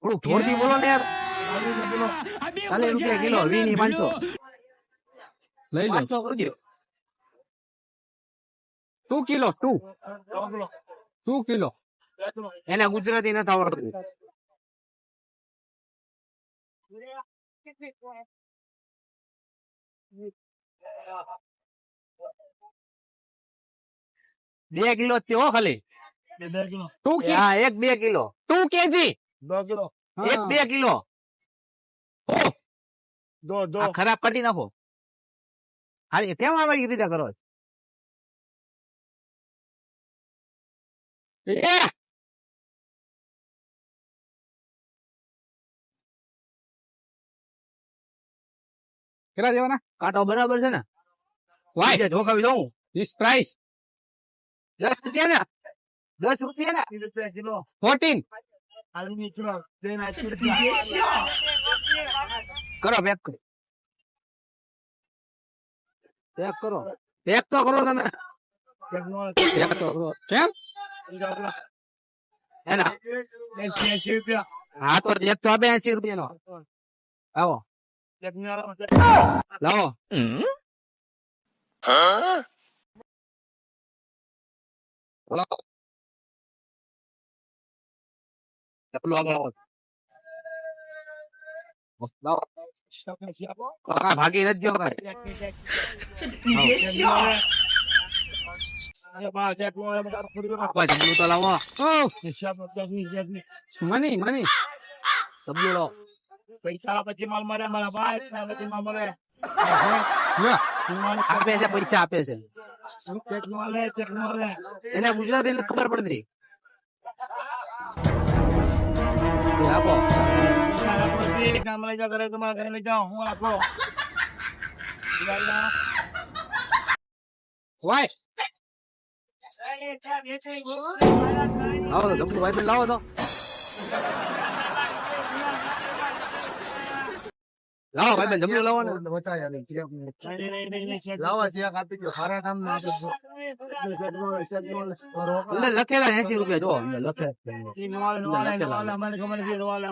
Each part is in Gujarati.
થોડુંક જોરથી બોલો ને યાર ચાલીસ રૂપિયા કિલો વીની પાંચસો લઈ લો પાંચસો કરી દો two kilo two two kilo એને ગુજરાતી નથી આવડતું બે કિલો જ તે હો ખાલી ટુ કે હા એક બે કિલો ટુ કેજી એક બે કિલો. આ ખરાબ કાઢી નાખો. હારી કેમ આવી રીતે કરો? કેટલા દેવાના? કાંટો બરાબર છે ને? વાય. છે જોખાવી દઉં. ધીસ પ્રાઇસ દસ રૂપિયા ને દસ રૂપિયા ને ફોર્ટીન કરો પેક કરો. પેક કરો. પેક તો કરો તમે. પેક તો કરો. કેમ? એના. હા તો એક તો આપે એસી રૂપિયા નો આવો. લાવો. લાવો. આવો લાવો કાકા ભાગી નથી ગયો કાંઈ તો લાવો મની મની સબલું લાવો પૈસા પછી માલ મરે મારા ભાઈ પછી માલ મરે આપે છે પૈસા આપે છે એને ગુજરાતી ખબર પડતી કામ લઈ જાઓ ઘરે તમારા ઘરે લઈ જાઓ હું રાખો વાય આવો તો ગમતું ભાઈ લાવો તો લાવો ભાઈ લાવો ને લાવો ચેક આપી દો ખરા કામ ના અંદર લખેલા એસી રૂપિયા જો અંદર લખેલા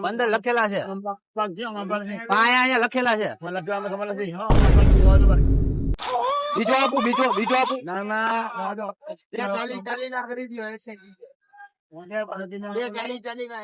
અંદર લખેલા છે આ અહીંયા અહીંયા લખેલા છે બીજો આપું બીજો બીજો આપું ના ના ચાલી ચાલી ના કરી દો એસે બે ચાલી ચાલી ના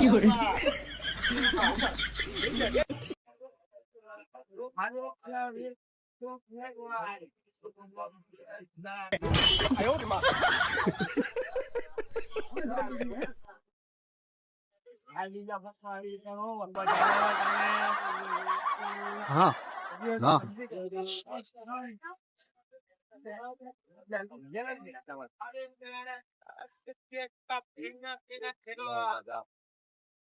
有人。哎呦我的妈！啊，那。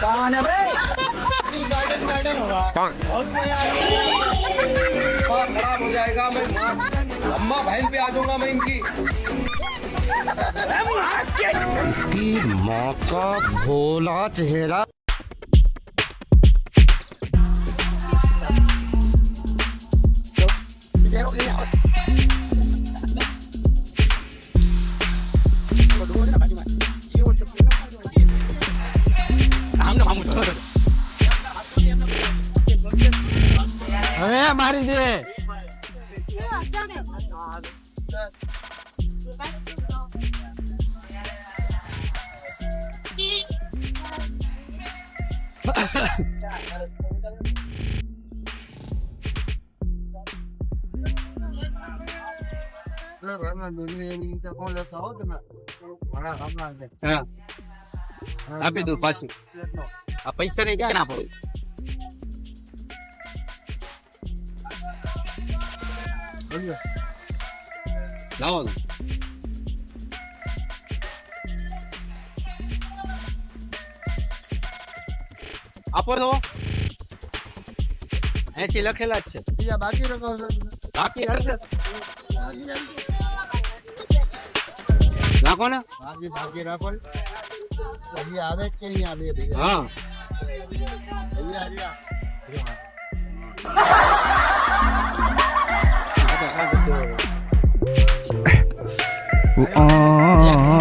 कौन है बे खराब हो जाएगा मैं अम्मा बहन पे आ जाऊँगा मैं इनकी इसकी माँ का भोला चेहरा મારી દે. આપી દઉં પાછું. આ પૈસા ને ક્યાં આપો લાવો તો. આપો તો એસી લખેલા જ છે બીજા બાકી રખો છો બાકી નાખો ને બાકી બાકી રાખો ને. હજી આવે છે બે ભેગા હા હજી આવ્યા Oh.